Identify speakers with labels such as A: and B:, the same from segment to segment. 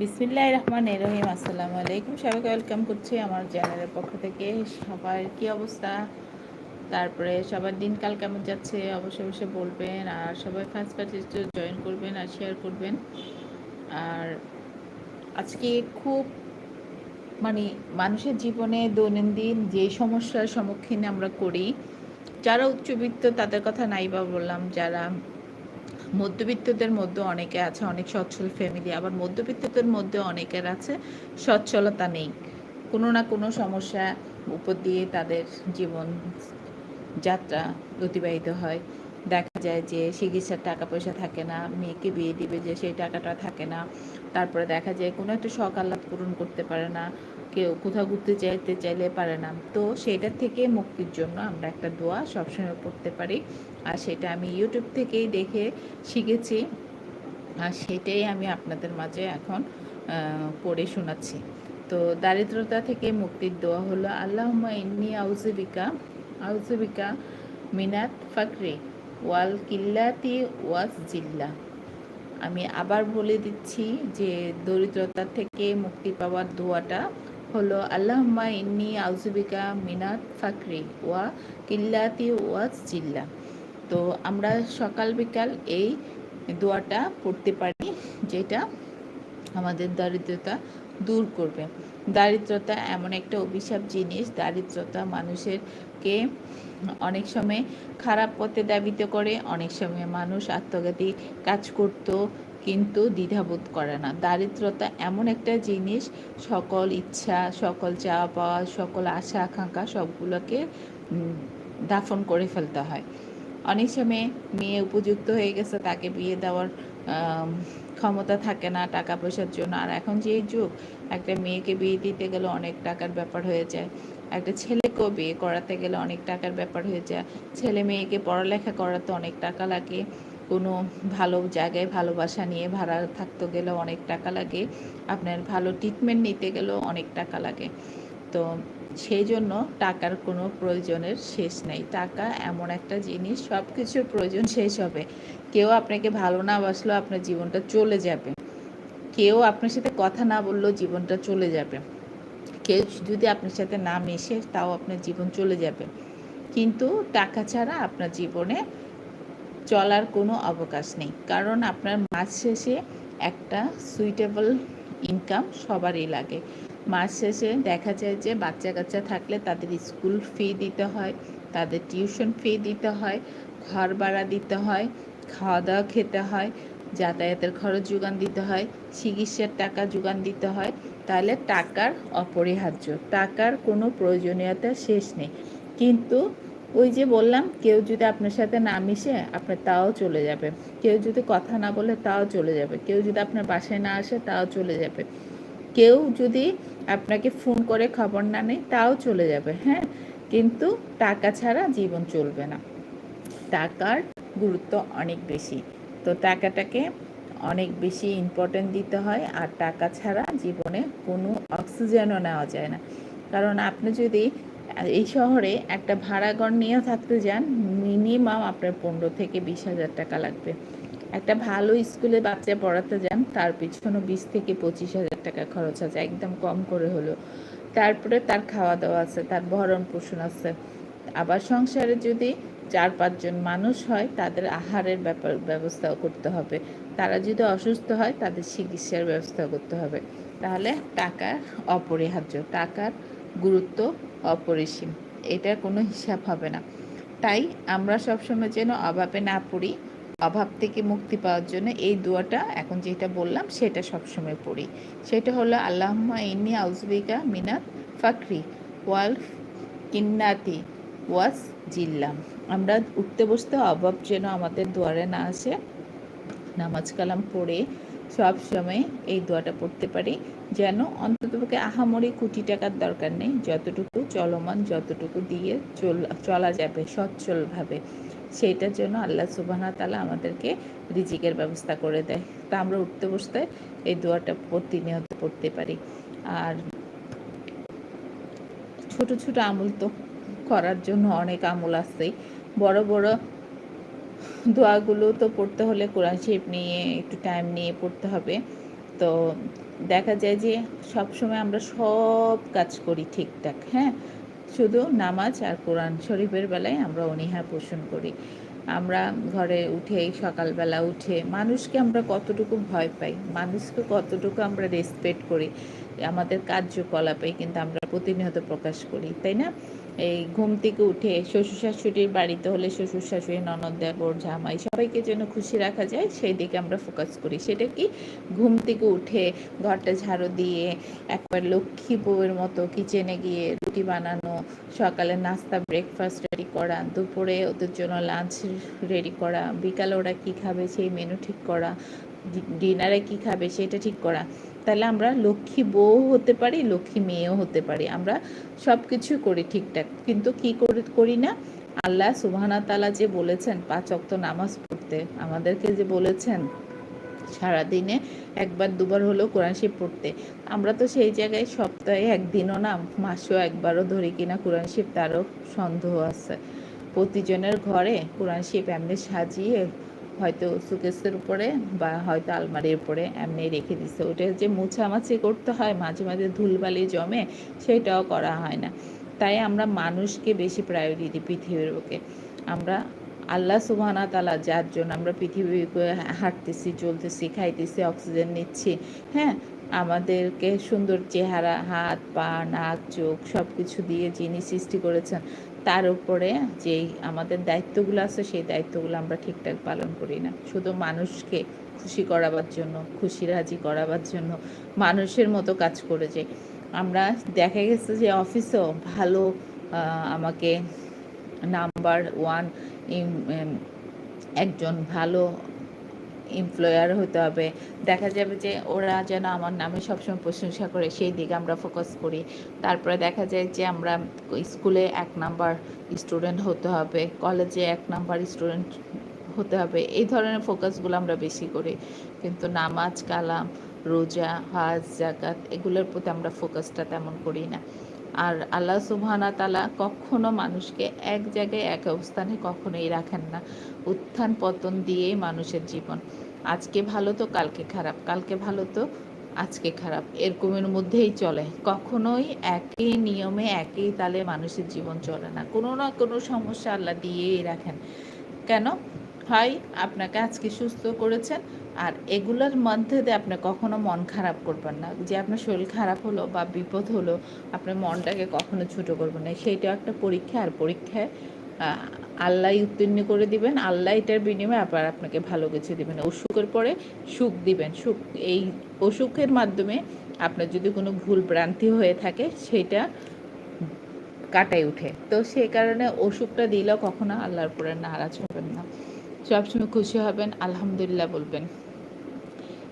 A: বিসমিল্লাহ রহমান রহিম, আসসালামু আলাইকুম। সবাইকে ওয়েলকাম করছি আমার চ্যানেলের পক্ষ থেকে। সবার কি অবস্থা? তারপরে সবার দিনকাল কেমন যাচ্ছে? অবশ্যই অবশ্যই বলবেন। আর সবাই ফার্স্ট ফার্স্ট জয়েন করবেন আর শেয়ার করবেন। আর আজকে খুব মানে মানুষের জীবনে দৈনন্দিন যে সমস্যার সম্মুখীন আমরা করি, যারা উচ্চবিত্ত তাদের কথা নাই বা বললাম, যারা মধ্যবিত্তদের মধ্যে অনেকে আছে, অনেক সচ্ছল ফ্যামিলি আবার মধ্যবিত্তদের মধ্যে অনেকের আছে সচ্ছলতা নেই। কোনো না কোনো সমস্যা উপর দিয়ে তাদের জীবন যাত্রা অতিবাহিত হয়। দেখা যায় যে চিকিৎসার টাকা পয়সা থাকে না, মেয়েকে বিয়ে দিবে যে সেই টাকাটা থাকে না। তারপরে দেখা যায় কোনো একটা শখ আহ্লাদ পূরণ করতে পারে না কেউ কোথাও ঘুরতে চাইতে চাইলে পারে না। তো সেটার থেকে মুক্তির জন্য আমরা একটা দোয়া সবসময় পড়তে পারি। আর সেটা আমি ইউটিউব থেকেই দেখে শিখেছি। আর সেটাই আমি আপনাদের মাঝে এখন পড়ে শোনাচ্ছি। তো দারিদ্রতা থেকে মুক্তির দোয়া হলো আল্লাহ ইন্নি আউজবিকা আউজিবিকা মিনাত ফাকরি ওয়াল কিল্লাতি ওয়াস জিল্লা। আমি আবার বলে দিচ্ছি যে, দরিদ্রতা থেকে মুক্তি পাওয়ার দোয়াটা হলো, আল্লাহম্মা ইন্নি আউজুবিকা মিনাত ফাকরি ওয়া কিল্লাতি ওয়াজ জিল্লা। তো আমরা সকাল বিকাল এই দোয়াটা পড়তে পারি, যেটা আমাদের দারিদ্রতা দূর করবে। দারিদ্রতা এমন একটা অভিশাপ জিনিস, দারিদ্রতা মানুষেরকে অনেক সময় খারাপ পথে দাবিত করে, অনেক সময় মানুষ আত্মঘাতী কাজ করতো কিন্তু দ্বিধাবোধ করে না। দারিদ্রতা এমন একটা জিনিস, সকল ইচ্ছা, সকল চাওয়া পাওয়া সকল আশা, আকাঙ্ক্ষা সবগুলোকে দাফন করে ফেলতে হয়। অনেক সময় মেয়ে উপযুক্ত হয়ে গেছে, তাকে বিয়ে দেওয়ার ক্ষমতা থাকে না টাকা পয়সার জন্য। আর এখন যে যুগ, একটা মেয়েকে বিয়ে দিতে গেলে অনেক টাকার ব্যাপার হয়ে যায়। একটা ছেলেকেও বিয়ে করাতে গেলে অনেক টাকার ব্যাপার হয়ে যায়। ছেলে মেয়েকে পড়ালেখা করাতে অনেক টাকা লাগে। কোনো ভালো জায়গায় ভালোবাসা নিয়ে ভাড়া থাকতে গেলেও অনেক টাকা লাগে। আপনার ভালো ট্রিটমেন্ট নিতে গেলেও অনেক টাকা লাগে। তো সেই জন্য টাকার কোনো প্রয়োজনের শেষ নেই। টাকা এমন একটা জিনিস সব কিছুর প্রয়োজন শেষ হবে। কেউ আপনাকে ভালো না বাসলেও আপনার জীবনটা চলে যাবে। কেউ আপনার সাথে কথা না বললেও জীবনটা চলে যাবে। কেউ যদি আপনার সাথে না মেশে তাও আপনার জীবন চলে যাবে। কিন্তু টাকা ছাড়া আপনার জীবনে চলার কোনো অবকাশ নেই। কারণ আপনার মাস শেষে একটা সুইটেবল ইনকাম সবারই লাগে। মাস শেষে দেখা যায় যে বাচ্চা কাচ্চা থাকলে তাদের স্কুল ফি দিতে হয়, তাদের টিউশন ফি দিতে হয়, ঘর ভাড়া দিতে হয় খাওয়া দাওয়া খেতে হয়, যাতায়াতের খরচ যোগান দিতে হয়, চিকিৎসার টাকা যোগান দিতে হয়, তাহলে টাকার অপরিহার্য। টাকার কোনো প্রয়োজনীয়তা শেষ নেই। কিন্তু ওই যে বললাম, কেউ যদি আপনার সাথে না মিশে, আপনার তাও চলে যাবে। কেউ যদি কথা না বলে, তাও চলে যাবে। কেউ যদি আপনার বাসায় না আসে, তাও চলে যাবে। কেউ যদি আপনাকে ফোন করে খবর না নেয়, তাও চলে যাবে হ্যাঁ? কিন্তু টাকা ছাড়া জীবন চলবে না। টাকার গুরুত্ব অনেক বেশি। তো টাকাটাকে অনেক বেশি ইম্পর্টেন্ট দিতে হয়, আর টাকা ছাড়া জীবনে কোনো অক্সিজেনও নেওয়া যায় না। কারণ আপনি যদি এই শহরে একটা ভাড়াঘর নিয়ে থাকতে যান মিনিমাম আপনার পনেরো থেকে বিশ হাজার টাকা লাগবে। একটা ভালো স্কুলে বাচ্চা পড়াতে যান, তার পিছনে বিশ থেকে পঁচিশ হাজার টাকা খরচ আছে, একদম কম করে হলো। তারপরে তার খাওয়া দাওয়া আছে, তার ভরণ পোষণ আছে। আবার সংসারে যদি চার পাঁচজন মানুষ হয়, তাদের আহারের ব্যাপার, ব্যবস্থাও করতে হবে। তারা যদি অসুস্থ হয়, তাদের চিকিৎসার ব্যবস্থা করতে হবে। তাহলে টাকার অপরিহার্য, টাকার গুরুত্ব অপরিসীম। এটার কোনো হিসাব হবে না। তাই আমরা সবসময় যেন অভাবে না পড়ি, অভাব থেকে মুক্তি পাওয়ার জন্য এই দোয়াটা এখন যেটা বললাম সেটা সবসময় পড়ি। সেটা হলো আল্লাহমা ইন্নি আউজবিকা মিনাত ফাকরি ওয়াল কিন্নাতি ওয়াস জিল্লাম। আমরা উঠতে বসতে অভাব যেন আমাদের দুয়ারে না আসে, নামাজ কালাম পড়ে সবসময় এই দোয়াটা পড়তে পারি। যেন অন্ততপক্ষে আহামরি কোটি টাকার দরকার নেই। যতটুকু চলমান, যতটুকু দিয়ে চলা যাবে সচ্ছলভাবে সেইটার জন্য আল্লাহ সুবাহা তালা আমাদেরকে রিজিকের ব্যবস্থা করে দেয়। তা আমরা উঠতে বসতে এই দোয়াটা প্রতিনিয়ত পড়তে পারি। আর ছোট ছোট আমল তো করার জন্য অনেক আমল আছে বড় বড় দোয়াগুলো তো পড়তে হলে কোরআন শরীফ নিয়ে, একটু টাইম নিয়ে পড়তে হবে। তো দেখা যায় যে সব সময় আমরা সব কাজ করি ঠিকঠাক হ্যাঁ? শুধু নামাজ আর কোরআন শরীফের বেলায় আমরা অনীহা পোষণ করি। আমরা ঘরে উঠে, সকালবেলা উঠে মানুষকে আমরা কতটুকু ভয় পাই, মানুষকে কতটুকু আমরা রেসপেক্ট করি, আমাদের কার্যকলাপে কিন্তু আমরা প্রতিনিয়ত প্রকাশ করি, তাই না? এই ঘুম থেকে উঠে শ্বশুর শাশুড়ির বাড়িতে হলে শ্বশুর শাশুড়ি, ননদ, দেবর, জামাই সবাইকে যেন খুশি রাখা যায়, সেই দিকে আমরা ফোকাস করি। সেটা কি? ঘুম থেকে উঠে ঘরটা ঝাড়ু দিয়ে একবার লক্ষ্মী বউয়ের মতো কিচেনে গিয়ে রুটি বানানো, সকালে নাস্তা ব্রেকফাস্ট রেডি করা, দুপুরে ওদের জন্য লাঞ্চ রেডি করা, বিকালে ওরা কী খাবে, সেই মেনু ঠিক করা ডিনারে কি খাবে, সেটা ঠিক করা। তাহলে আমরা লক্ষ্মী বউ হতে পারি, লক্ষ্মী মেয়েও হতে পারি। আমরা সব কিছু করি ঠিকঠাক। কিন্তু কি করি করি না? আল্লাহ সুবাহানা তালা যে বলেছেন, পাঁচ অক্ত নামাজ পড়তে, আমাদেরকে যে বলেছেন, সারাদিনে একবার, দুবার হলেও কোরআন শিব পড়তে। আমরা তো সেই জায়গায় সপ্তাহে একদিনও না, মাসেও একবারও ধরি কিনা কোরআন শিব তারও সন্দেহ আছে। প্রতিজনের ঘরে কোরআন শিব এমনি সাজিয়ে হয়তো সুকেসের উপরে বা হয়তো আলমারির উপরে এমনি রেখে দিছে। ওটা যে মুছামাছি করতে হয়, মাঝে মাঝে ধুলবালি জমে, সেটাও করা হয় না। তাই আমরা মানুষকে বেশি প্রায়োরিটি দিই পৃথিবীর বুকে। আমরা আল্লাহ সুবাহানা তালা যার জন্য আমরা পৃথিবীকে হাঁটতেছি, চলতেছি, খাইতেছি, অক্সিজেন নিচ্ছি হ্যাঁ আমাদেরকে সুন্দর চেহারা, হাত, পা, নাক, চোখ সব কিছু দিয়ে যিনি সৃষ্টি করেছেন তার উপরে যেই আমাদের দায়িত্বগুলো আছে, সেই দায়িত্বগুলো আমরা ঠিকঠাক পালন করি না। শুধু মানুষকে খুশি করাবার জন্য, খুশি রাজি করাবার জন্য মানুষের মতো কাজ করে যে। আমরা দেখা গেছে যে অফিসেও ভালো আমাকে নাম্বার ওয়ান একজন ভালো এমপ্লয়ার হতে হবে। দেখা যাবে যে ওরা যেন আমার নামে সবসময় প্রশংসা করে, সেই দিকে আমরা ফোকাস করি। তারপরে দেখা যায় যে আমরা স্কুলে এক নাম্বার স্টুডেন্ট হতে হবে কলেজে এক নাম্বার স্টুডেন্ট হতে হবে, এই ধরনের ফোকাসগুলো আমরা বেশি করি। কিন্তু নামাজ, কালাম, রোজা, হাজ জাকাত এগুলোর প্রতি আমরা ফোকাসটা তেমন করি না। আর আল্লাহ সুবহানা তালা কখনো মানুষকে এক জায়গায় এক অবস্থানে কখনোই রাখেন না। উত্থান পতন দিয়েই মানুষের জীবন। আজকে ভালো তো, কালকে খারাপ। কালকে ভালো তো, আজকে খারাপ। এরকমের মধ্যেই চলে। কখনোই একই নিয়মে, একই তালে মানুষের জীবন চলে না। কোনো না কোনো সমস্যা আল্লাহ দিয়েই রাখেন। কেন? হয় আপনাকে আজকে সুস্থ করেছেন। আর এগুলোর মধ্যে আপনি কখনো মন খারাপ করবেন না। যে আপনার শরীর খারাপ হলো বা বিপদ হলো, আপনার মনটাকে কখনো ছোটো করবেন না। সেইটাও একটা পরীক্ষা। আর পরীক্ষায় আল্লাহ উত্তীর্ণ করে দিবেন। আল্লাহ এটার বিনিময়ে আবার আপনাকে ভালো কিছু দিবেন। অসুখের পরে সুখ দিবেন। সুখ, এই অসুখের মাধ্যমে আপনার যদি কোনো ভুল ভ্রান্তি হয়ে থাকে, সেটা কাটাই উঠে তো সেই কারণে অসুখটা দিলেও কখনো আল্লাহর পরে নারাজ হবেন না। সবসময় খুশি হবেন, আলহামদুলিল্লাহ বলবেন।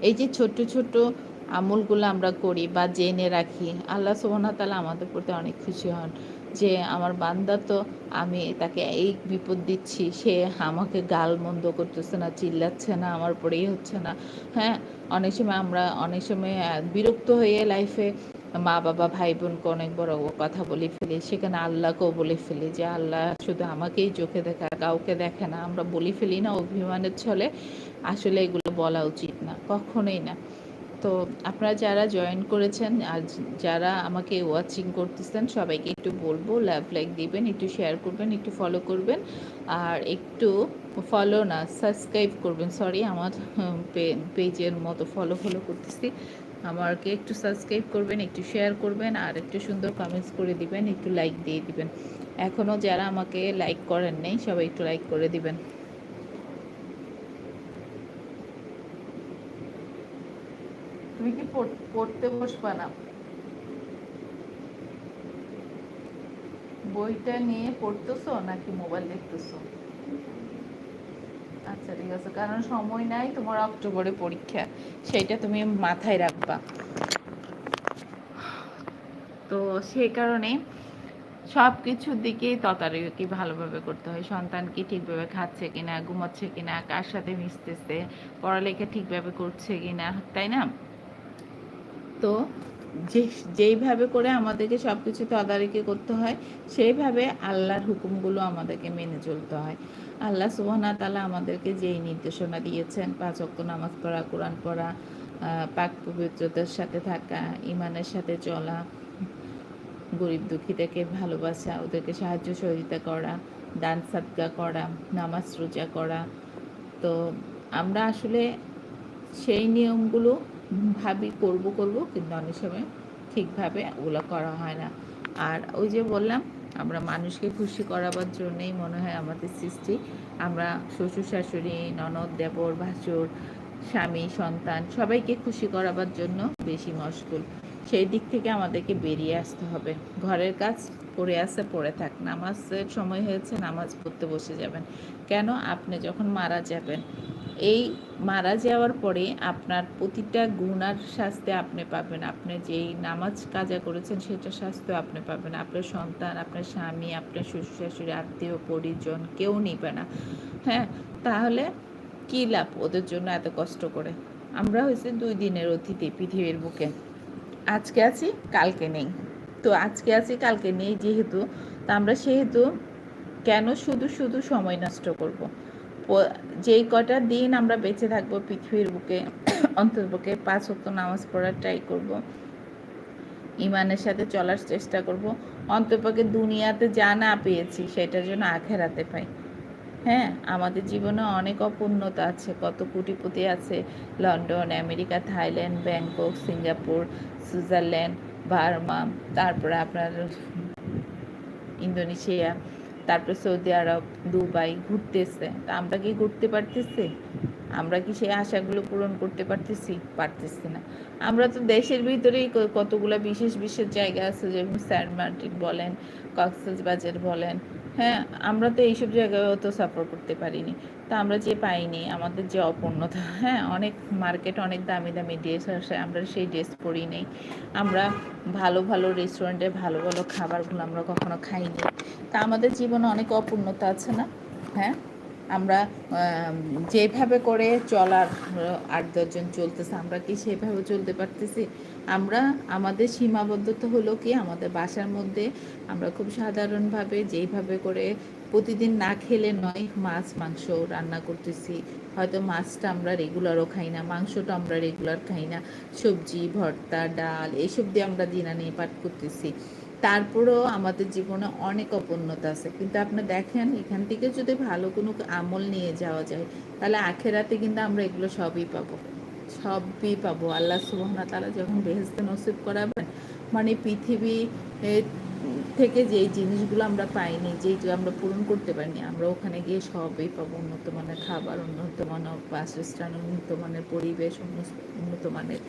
A: এই যে ছোট্ট ছোট্ট আমলগুলো আমরা করি বা জেনে রাখি, আল্লাহ সোহানা তালা আমাদের প্রতি অনেক খুশি হন যে আমার বান্দা তো আমি তাকে এই বিপদ দিচ্ছি, সে আমাকে গাল মন্দ করতেছে না, চিল্লাচ্ছে না, আমার পরেই হচ্ছে না। হ্যাঁ অনেক সময় আমরা, অনেক সময় বিরক্ত হয়ে লাইফে মা বাবা ভাই বোনকে অনেক বড় কথা বলে ফেলি, সেখানে আল্লাহকেও বলে ফেলি যে, আল্লাহ শুধু আমাকেই চোখে দেখা, কাউকে দেখে না। আমরা বলি ফেলি না, অভিমানের ছলে। আসলে এগুলো বলা উচিত না, কখনোই না। তো আপনারা যারা জয়েন করেছেন আর যারা আমাকে ওয়াচিং করতেছেন, সবাইকে একটু বলব লাভ লাইক দিবেন, একটু শেয়ার করবেন, একটু ফলো করবেন। আর একটু ফলো না সাবস্ক্রাইব করবেন। সরি আমার পেজের মতো ফলো ফলো করতেছি। আমাকে একটু সাবস্ক্রাইব করবেন, একটু শেয়ার করবেন, আর একটু সুন্দর কমেন্টস করে দিবেন, একটু লাইক দিয়ে দিবেন। এখনও যারা আমাকে লাইক করেন নেই, সবাই একটু লাইক করে দিবেন। তুমি কি পড়তে বসবা না? বইটা নিয়ে পড়তেছো নাকি মোবাইল দেখতেছো? আচ্ছা ঠিক আছে, কারণ সময় নাই তোমার অক্টোবরে পরীক্ষা তুমি মাথায় রাখবা। তো সেই কারণে সব কিছুর দিকেই তদারকি ভালোভাবে করতে হয়। সন্তান কি ঠিকভাবে খাচ্ছে কিনা, ঘুমাচ্ছে কিনা, কার সাথে মিশতেছে, পড়ালেখা ঠিকভাবে করছে কিনা, তাই না? তো যে, যেইভাবে করে আমাদেরকে সব কিছু তদারকি করতে হয়, সেইভাবে আল্লাহর হুকুমগুলো আমাদেরকে মেনে চলতে হয়। আল্লাহ সুবহানা তালা আমাদেরকে যেই নির্দেশনা দিয়েছেন, পাঁচ অক্ত নামাজ পড়া, কোরআন পড়া পাক পবিত্রতার সাথে থাকা ইমানের সাথে চলা, গরিব দুঃখীদেরকে ভালোবাসা, ওদেরকে সাহায্য সহযোগিতা করা, দান সাদকা করা, নামাজ রোজা করা। তো আমরা আসলে সেই নিয়মগুলো ভাবি করব করব, কিন্তু অনেক সময় ঠিকভাবে ওগুলো করা হয় না। আর ওই যে বললাম, আমরা মানুষকে খুশি করাবার জন্যই মনে হয় আমাদের সৃষ্টি। আমরা শ্বশুর শাশুড়ি, ননদ, দেবর, ভাসুর, স্বামী, সন্তান সবাইকে খুশি করাবার জন্য বেশি মশগুল। সেই দিক থেকে আমাদেরকে বেরিয়ে আসতে হবে। ঘরের কাজ পড়ে আসে, পড়ে থাক। নামাজের সময় হয়েছে, নামাজ পড়তে বসে যাবেন। কেন? আপনি যখন মারা যাবেন এই মারা যাওয়ার পরে আপনার প্রতিটা গুণার শাস্তি আপনি পাবেন। আপনি যেই নামাজ কাজা করেছেন সেটা শাস্তি আপনি পাবেন। আপনার সন্তান, আপনার স্বামী, আপনার শ্বশুর শাশুড়ি আত্মীয়, পরিজন কেউ নিবে না। হ্যাঁ? তাহলে কী লাভ ওদের জন্য এত কষ্ট করে? আমরা হয়েছে দুই দিনের অতিথি পৃথিবীর বুকে। আজকে আছি, কালকে নেই। তো আজকে আছি, কালকে নেই যেহেতু, তা আমরা সেহেতু কেন শুধু শুধু সময় নষ্ট করব। যেই কটা দিন আমরা বেঁচে থাকব পৃথিবীর বুকে অন্তর্পক্ষে পাঁচ হক্ত নামাজ পড়ার ট্রাই করব। ইমানের সাথে চলার চেষ্টা করব অন্তর্পক্ষে দুনিয়াতে যা না পেয়েছি সেটার জন্য আখেরাতে পাই হ্যাঁ আমাদের জীবনে অনেক অপূর্ণতা আছে, কত কোটিপতি আছে London, America, Thailand, Bangkok, Singapore, Switzerland, Burma, তারপরে আপনার ইন্দোনেশিয়া তারপরে সৌদি আরব, দুবাই ঘুরতেছে। তা আমরা কি ঘুরতে পারতেছি? আমরা কি সেই আশাগুলো পূরণ করতে পারতেছি? পারতেছি না। আমরা তো দেশের ভিতরেই কতগুলো বিশেষ বিশেষ জায়গা আছে, যেমন স্যার মার্টিন বলেন, কক্সবাজার বলেন হ্যাঁ আমরা তো এইসব জায়গায় অত সাফার করতে পারিনি। তা আমরা যে পাইনি, আমাদের যে অপূর্ণতা হ্যাঁ অনেক মার্কেট অনেক দামি দামি ড্রেস আসে, আমরা সেই ড্রেস পরি নেই। আমরা ভালো ভালো রেস্টুরেন্টে ভালো ভালো খাবারগুলো আমরা কখনো খাইনি। তা আমাদের জীবনে অনেক অপূর্ণতা আছে না? হ্যাঁ? আমরা যেভাবে করে চলার আট দশজন চলতেছে, আমরা কি সেভাবে চলতে পারতেছি? আমরা, আমাদের সীমাবদ্ধতা হলো কি, আমাদের বাসার মধ্যে আমরা খুব সাধারণভাবে যেইভাবে করে প্রতিদিন না খেলে নয়, মাছ, মাংস রান্না করতেছি। হয়তো মাছটা আমরা রেগুলারও খাই না, মাংসটা আমরা রেগুলার খাই না। সবজি, ভর্তা, ডাল এইসব দিয়ে আমরা দিনানি পাঠ করতেছি। তারপরেও আমাদের জীবনে অনেক অপূর্ণতা আছে। কিন্তু আপনি দেখেন, এখান থেকে যদি ভালো কোনো আমল নিয়ে যাওয়া যায়, তাহলে আখেরাতে কিন্তু আমরা এগুলো সবই পাবো। সবই পাবো। আল্লাহ সুবহানা তালা যখন বেহেস্তে নসিব করাবেন মানে পৃথিবী থেকে যেই জিনিসগুলো আমরা পাইনি, যেই আমরা পূরণ করতে পারিনি, আমরা ওখানে গিয়ে সবই পাবো। উন্নত মানের খাবার, উন্নত মানের বাসস্থান, উন্নত মানের পরিবেশ, উন্নত মানের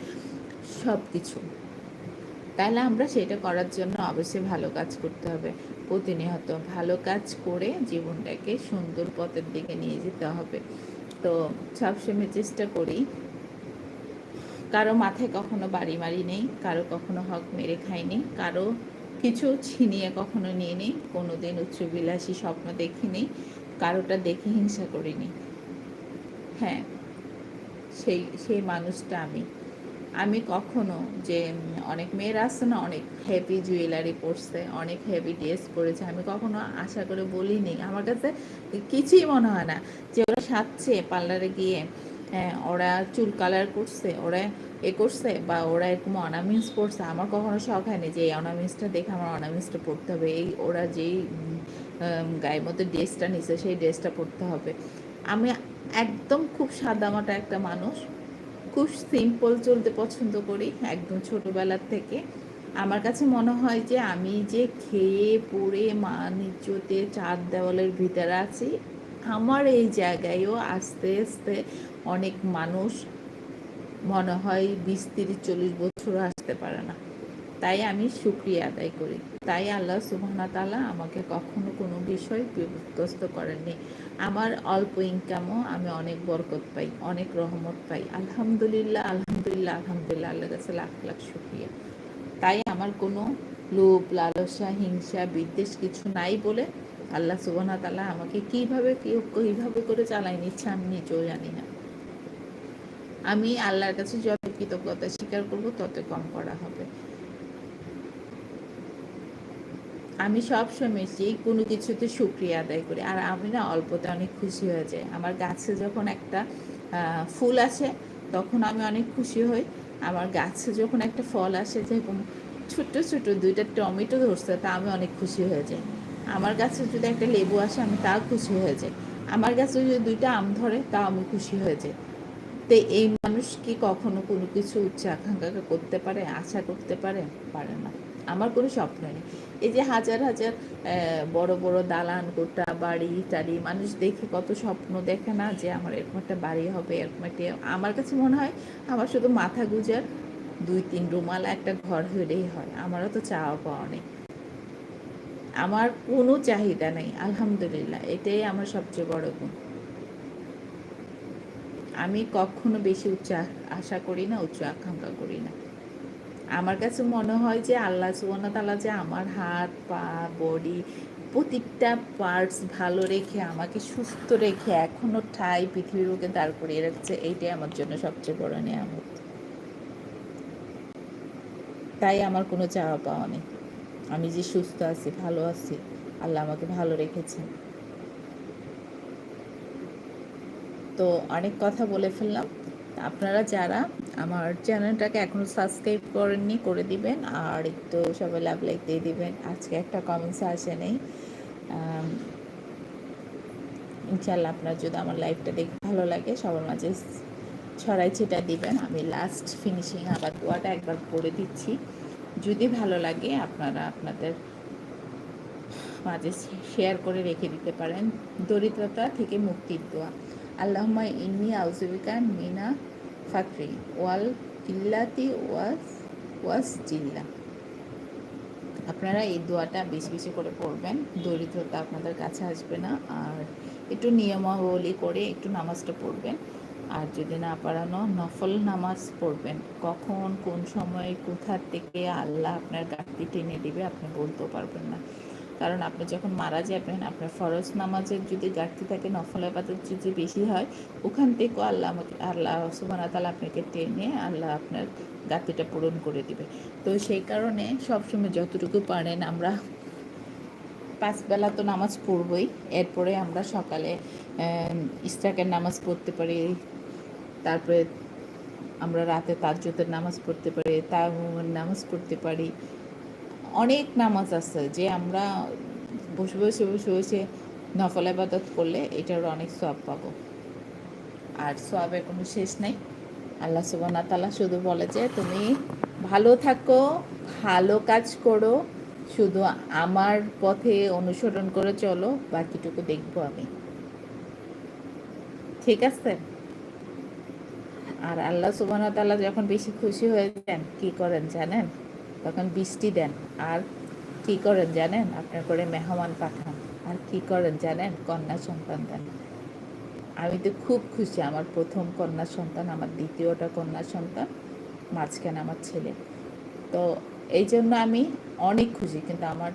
A: সব কিছু তাহলে আমরা সেটা করার জন্য অবশ্যই ভালো কাজ করতে হবে। প্রতিনিয়ত ভালো কাজ করে জীবনটাকে সুন্দর পথের দিকে নিয়ে যেতে হবে। তো সবসময় চেষ্টা করি। কারও মাথায় কখনো বাড়ি মারি নেই, কারও কখনো হক মেরে খাইনি, কারও কিছু ছিনিয়ে কখনো নিয়ে নেই কোনো দিন উচ্চবিলাসী স্বপ্ন দেখিনি, কারোটা দেখে হিংসা করিনি। হ্যাঁ সেই সেই মানুষটা আমি। আমি কখনো যে অনেক মেয়েরা আসছে না, অনেক হ্যাপি জুয়েলারি পরছে, অনেক হেভি ড্রেস পরেছে, আমি কখনো আশা করে বলিনি। আমার কাছে কিছুই মনে হয় না যে, ওরা সাজছে পার্লারে গিয়ে হ্যাঁ ওরা চুল কালার করছে, ওরা এ করছে বা ওরা এরকম অর্নামেন্টস পড়ছে আমার কখনো শখ হয়নি যে, এই অর্নামেন্টসটা দেখে আমার অর্নামেন্টসটা পড়তে হবে। এই ওরা যেই গায়ের মধ্যে ড্রেসটা নিছে, সেই ড্রেসটা পড়তে হবে। আমি একদম খুব সাদামাটা একটা মানুষ খুব সিম্পল চলতে পছন্দ করি, একদম ছোটোবেলার থেকে। আমার কাছে মনে হয় যে আমি যে খেয়ে, পড়ে মা ইজ্জতে চার দেওয়ালের ভিতরে আছি, আমার এই জায়গায়ও আস্তে আস্তে অনেক মানুষ মনে হয় বিশ তিরিশ চল্লিশ বছরও আসতে পারে না। তাই আমি সুক্রিয়া আদায় করি। তাই আল্লাহ সুবাহনা তালা আমাকে কখনো কোনো বিষয় বিপদগ্রস্ত করেননি। আমার অল্প ইনকামও আমি অনেক বরকত পাই, অনেক রহমত পাই। আলহামদুলিল্লাহ আলহামদুলিল্লাহ আলহামদুলিল্লাহ আল্লাহ কাছে লাখ লাখ সুক্রিয়া তাই আমার কোনো লোভ, লালসা, হিংসা, বিদ্বেষ কিছু নাই বলে আল্লাহ সুবাহনা তালা আমাকে কীভাবে কীভাবে করে চালাই নিচ্ছে আমি নিজেও জানি না। আমি আল্লাহর কাছে যত কৃতজ্ঞতা স্বীকার করব, তত কম করা হবে। আমি সব সময় যে কোনো কিছুতে সুক্রিয়া আদায় করি। আর আমি না অল্পতে অনেক খুশি হয়ে যাই। আমার গাছে যখন একটা ফুল আসে, তখন আমি অনেক খুশি হই। আমার গাছে যখন একটা ফল আসে, যেরকম ছোট্ট ছোট দুইটা টমেটো ধরছে, তা আমি অনেক খুশি হয়ে যাই। আমার গাছে যদি একটা লেবু আসে, আমি তাও খুশি হয়ে যাই। আমার গাছে যদি দুইটা আম ধরে, তাও আমি খুশি হয়ে যাই। তো এই মানুষ কি কখনো কোনো কিছু উচ্চ আকাঙ্ক্ষা করতে পারে, আশা করতে পারে? পারে না। আমার কোনো স্বপ্ন নেই। এই যে হাজার হাজার বড় বড় দালান, গোটা বাড়ি টাড়ি মানুষ দেখে কত স্বপ্ন দেখে না যে আমার এরকম একটা বাড়ি হবে, এরকম একটা, আমার কাছে মনে হয় আমার শুধু মাথা গুজার দুই তিন রুমাল একটা ঘর হলেই হয়, আমারও তো চাওয়া পাওয়া নেই। আমার কোনো চাহিদা নেই, আলহামদুলিল্লাহ, এটাই আমার সবচেয়ে বড় গুণ। আমি কখনো বেশি উচ্চ আশা করি না, উচ্চ আকাঙ্ক্ষা করি না। আমার কাছে মনে হয় যে আল্লাহ সুবনা তালা যে আমার হাত, পা, বডি প্রতিটা পার্টস ভালো রেখে, আমাকে সুস্থ রেখে এখনও ঠাই পৃথিবীর বুকে দাঁড় করিয়ে রাখছে, এইটাই আমার জন্য সবচেয়ে বড় নিয়ামত। তাই আমার কোনো চাওয়া পাওয়া নেই। আমি যে সুস্থ আছি, ভালো আছি, আল্লাহ আমাকে ভালো রেখেছেন তো অনেক কথা বলে ফেললাম। আপনারা যারা আমার চ্যানেলটাকে এখনও সাবস্ক্রাইব করেননি, করে দিবেন। আর একটু সবাই লাভ লাইক দিয়ে দিবেন। আজকে একটা কমেন্টস আসে নেই। ইনশাল্লাহ আপনার যদি আমার লাইফটা দেখে ভালো লাগে, সবার মাঝে ছড়াই ছিটা দিবেন। আমি লাস্ট ফিনিশিং আবার দোয়াটা একবার করে দিচ্ছি। যদি ভালো লাগে, আপনারা আপনাদের মাঝে শেয়ার করে রেখে দিতে পারেন। দরিদ্রতা থেকে মুক্তির দোয়া। আল্লাহমা ইন্নি আউজুবিকা মিনা ফাকরি ওয়াল কিল্লাতি ওয়াস ওয়াস জিল্লা। আপনারা এই দোয়াটা বেশি বেশি করে পড়বেন, দরিদ্রতা আপনাদের কাছে আসবে না। আর একটু নিয়মাবলী করে একটু নামাজটা পড়বেন। আর যদি না পারানো, নফল নামাজ পড়বেন। কখন, কোন সময় কোথার থেকে আল্লাহ আপনার গাড়ি টেনে দেবে আপনি বলতেও পারবেন না। কারণ আপনি যখন মারা যাবেন আপনার ফরজ নামাজের যদি ঘাটতি থাকে, নফল আবাদত যদি বেশি হয়, ওখান থেকেও আল্লাহ আল্লাহ সুবানা তালা আপনাকে টেনে আল্লাহ আপনার গাতিটা পূরণ করে দিবে। তো সেই কারণে সবসময় যতটুকু পারেন আমরা পাঁচ বেলা তো নামাজ পড়বই, এরপরে আমরা সকালে ইস্টাকের নামাজ পড়তে পারি, তারপরে আমরা রাতে তাজ্জতের নামাজ পড়তে পারি তার নামাজ পড়তে পারি অনেক নামাজ আছে যে আমরা বসে বসে বসে বসে নফল আবাদত করলে এটার অনেক সব পাবো। আর সবের কোনো শেষ নেই। আল্লাহ সুবানা তালা শুধু বলে যে তুমি ভালো থাকো, ভালো কাজ করো, শুধু আমার পথে অনুসরণ করে চলো, বাকিটুকু দেখব আমি। ঠিক আছে? আর আল্লাহ সুবানা তালা যখন বেশি খুশি হয়ে যান, কি করেন জানেন? তখন বৃষ্টি দেন। আর কি করেন জানেন? আপনার করে মেহমান পাঠান। আর কি করেন জানেন? কন্যা সন্তান দেন। আমি তো খুব খুশি। আমার প্রথম কন্যা সন্তান, আমার দ্বিতীয়টা কন্যা সন্তান, মাঝখানে আমার ছেলে। তো এই জন্য আমি অনেক খুশি। কিন্তু আমার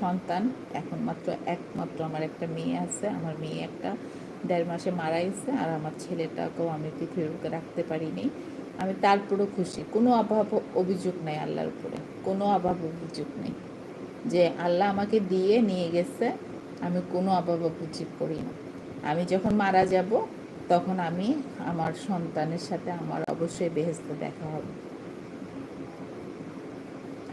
A: সন্তান এখন মাত্র একমাত্র আমার একটা মেয়ে আছে। আমার মেয়ে একটা দেড় মাসে মারা গেছে। আর আমার ছেলেটাকেও আমি পৃথিবীর রাখতে পারিনি। আমি তারপরও খুশি। কোনো অভাব, অভিযোগ নাই আল্লাহর উপরে। কোনো অভাব অভিযোগ নেই। যে আল্লাহ আমাকে দিয়ে নিয়ে গেছে, আমি কোনো অভাব অভিযোগ করি না। আমি যখন মারা যাব, তখন আমি আমার সন্তানের সাথে আমার অবশ্যই বেহেস্তে দেখা হবে।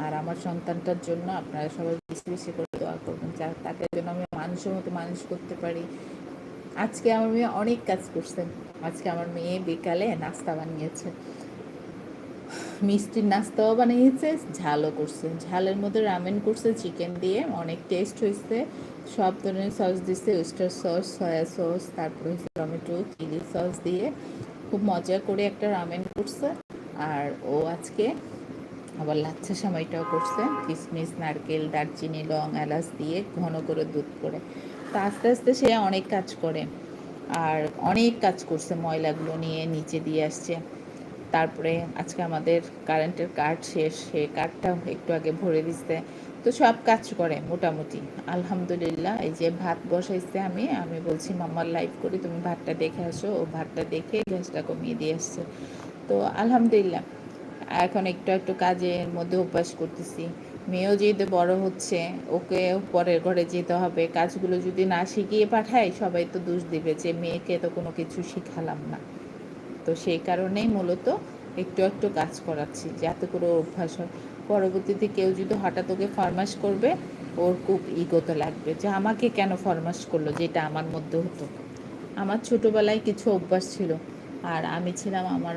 A: আর আমার সন্তানটার জন্য আপনারা সবাই বেশি বেশি করে দোয়া করবেন যা তাকে যেন আমি মানুষের মতো মানুষ করতে পারি। আজকে আমার মেয়ে অনেক কাজ করছেন আজকে আমার মেয়ে বিকালে নাস্তা বানিয়েছে। মিষ্টির নাস্তাও বানিয়েছে, ঝালও করছে। ঝালের মধ্যে রামেন করছে চিকেন দিয়ে, অনেক টেস্ট হয়েছে। সব ধরনের সস দিচ্ছে ওয়েস্টার সস সয়া সস তারপরে হচ্ছে টমেটো চিলি সস দিয়ে। খুব মজা করে একটা রামেন করছে। আর ও আজকে আবার লাচ্ছা সময়টাও করছে। কিশমিশ নারকেল, দারচিনি, লং, এলাচ দিয়ে ঘন করে দুধ করে। তো আস্তে আস্তে সে অনেক কাজ করে। আর অনেক কাজ করছে ময়লাগুলো নিয়ে, নিচে দিয়ে আসছে। তারপরে আজকে আমাদের কারেন্টের কার্ড শেষ সে কার্ডটা একটু আগে ভরে দিচ্ছে তো সব কাজ করে মোটামুটি। আলহামদুলিল্লাহ, এই যে ভাত বসাইছে আমি আমি বলছি মাম্মার লাইভ করি, তুমি ভাতটা দেখে আসো। ও ভাতটা দেখে গ্যাসটা কমিয়ে দিয়ে আসছে। তো আলহামদুলিল্লাহ, এখন একটু একটু কাজের মধ্যে অভ্যাস করতেছি। মেয়েও যেহেতু বড় হচ্ছে, ওকে পরের ঘরে যেতে হবে। কাজগুলো যদি না শিখিয়ে পাঠায়, সবাই তো দোষ দিবে যে মেয়েকে তো কোনো কিছু শিখালাম না। তো সেই কারণেই মূলত একটু একটু কাজ করাচ্ছি যাতে করে অভ্যাস হয়। পরবর্তীতে কেউ যদি হঠাৎ ওকে ফরমাস করবে, ওর খুব ইগোতে লাগবে, যে আমাকে কেন ফরমাস করল, যেটা আমার মধ্যে হতো। আমার ছোটোবেলায় কিছু অভ্যাস ছিল, আর আমি ছিলাম আমার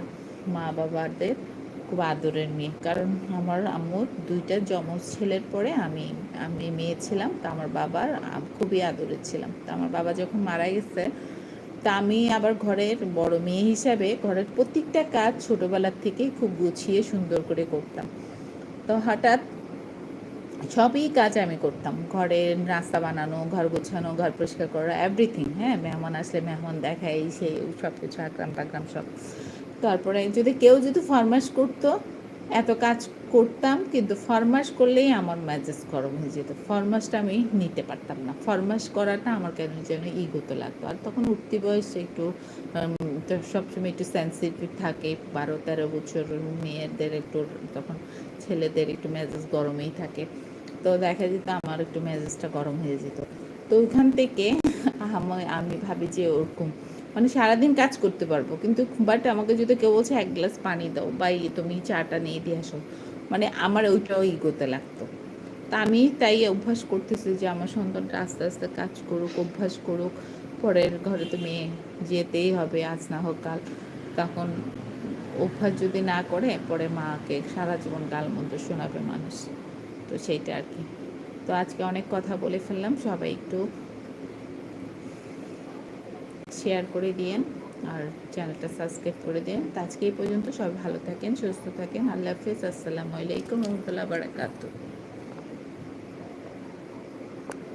A: মা বাবাদের খুব আদরের মেয়ে। কারণ আমার আম্মুর দুইটা যমজ ছেলের পরে আমি আমি মেয়ে ছিলাম, তা আমার বাবার খুবই আদরের ছিলাম। তা আমার বাবা যখন মারা গেছে তা আমি আবার ঘরের বড় মেয়ে হিসাবে ঘরের প্রত্যেকটা কাজ ছোটোবেলার থেকেই খুব গুছিয়ে সুন্দর করে করতাম। তো হঠাৎ সবই কাজ আমি করতাম। ঘরের নাস্তা বানানো, ঘর গোছানো, ঘর পরিষ্কার করা এভরিথিং হ্যাঁ মেহমান আসলে মেহমান দেখা এই সেই সব কিছু আকরাম টাকরাম সব। তারপরে যদি কেউ যদি ফরমাস করতো, এত কাজ করতাম, কিন্তু ফরমাস করলেই আমার ম্যাজেস গরম হয়ে যেত। ফরমাসটা আমি নিতে পারতাম না। ফরমাস করাটা আমার কেন যেন ইগোতে লাগতো। আর তখন উঠতি বয়সে একটু সবসময় একটু সেন্সিটিভ থাকে। বারো, তেরো বছর মেয়েদের একটু, তখন ছেলেদের একটু মেজাজ গরমেই থাকে। তো দেখা যেত আমার একটু মেজাজটা গরম হয়ে যেত। তো ওখান থেকে আমি ভাবি যে ওরকম মানে সারাদিন কাজ করতে পারব। কিন্তু বাট আমাকে যদি কেউ বলছে, এক গ্লাস পানি দাও বা তুমি চাটা নিয়ে দিয়ে আসো। মানে আমার ওইটাও ইগোতে লাগতো। তা আমি তাই অভ্যাস করতেছি যে আমার সন্তানটা আস্তে আস্তে কাজ করুক, অভ্যাস করুক। পরের ঘরে তো মেয়ে যেতেই হবে, আজ না হোক কাল। তখন অভ্যাস যদি না করে, পরে মাকে সারা জীবন গালমন্দ শোনাবে মানুষ। তো সেইটা আর কি। তো আজকে অনেক কথা বলে ফেললাম, সবাই একটু শেয়ার করে দিয়েন। আর চ্যানেলটা সাবস্ক্রাইব করে দিন। আজকে এই পর্যন্ত সবাই ভালো থাকেন, সুস্থ থাকেন। আল্লাহ হাফিজ। আসসালামু আলাইকুম রহমতুল্লাহ বারাকাতুহ।